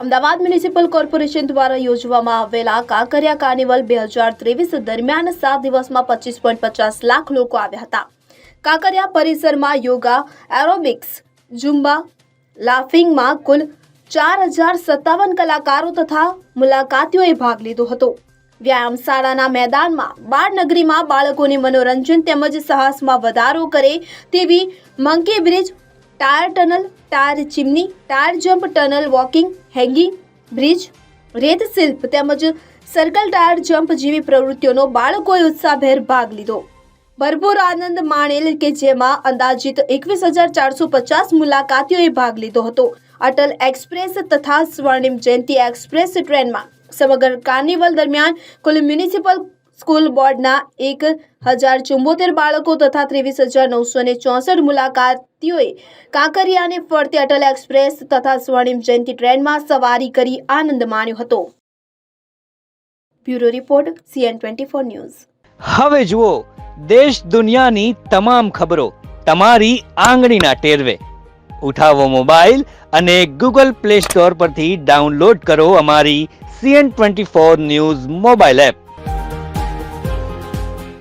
Ahmedabad municipal corporation દ્વારા યોજવામાં આવેલા કાંકરિયા કાર્નિવલ બે હજાર ત્રેવીસ દરમિયાન સાત દિવસમાં પચીસ પોઈન્ટ પચાસ લાખ લોકો આવ્યા હતા. કાંકરિયા પરિસરમાં યોગા, એરોબિક્સ, ઝુંબા, લાફિંગમાં કુલ ચાર હજાર સત્તાવન કલાકારો તથા મુલાકાતીઓએ ભાગ લીધો હતો. વ્યાયામ શાળાના મેદાનમાં બાળનગરીમાં બાળકોને મનોરંજન તેમજ સાહસમાં વધારો કરે તેવી monkey bridge tyre tunnel tyre chimney tyre jump tunnel, walking, hanging, bridge, રેત શિલ્પ તેમજ સર્કલ ટાયર જમ્પ જેવી પ્રવૃત્તિઓનો બાળકોએ ઉત્સાહભેર ભાગ લીધો. ભરપૂર આનંદ માણેલ કે જેમાં અંદાજિત એકવીસ હજાર ચારસો પચાસ મુલાકાતીઓએ ભાગ લીધો હતો. અટલ એક્સપ્રેસ તથા સ્વર્ણિમ જયંતિ એક્સપ્રેસ ટ્રેનમાં સમગ્ર કાર્નિવલ દરમિયાન કુલ મ્યુનિસિપલ સ્કૂલ બોર્ડના એક હજાર ચુંબોતેર બાળકો તથા ત્રેવીસ હજાર નવસો ને ચોસઠ મુલાકાતીઓએ કાંકરિયાને ફરતે અટલ એક્સપ્રેસ તથા સ્વર્ણિમ જયંતિ ટ્રેનમાં સવારી કરી આનંદ માણ્યો હતો. Bureau report, CN twenty four news. હવે જુઓ, દેશ દુનિયાની તમામ ખબરો તમારી આંગળીના ટેરવે. ઉઠાવો મોબાઈલ અને ગૂગલ પ્લે સ્ટોર પરથી ડાઉનલોડ કરો અમારી CN twenty four news mobile app.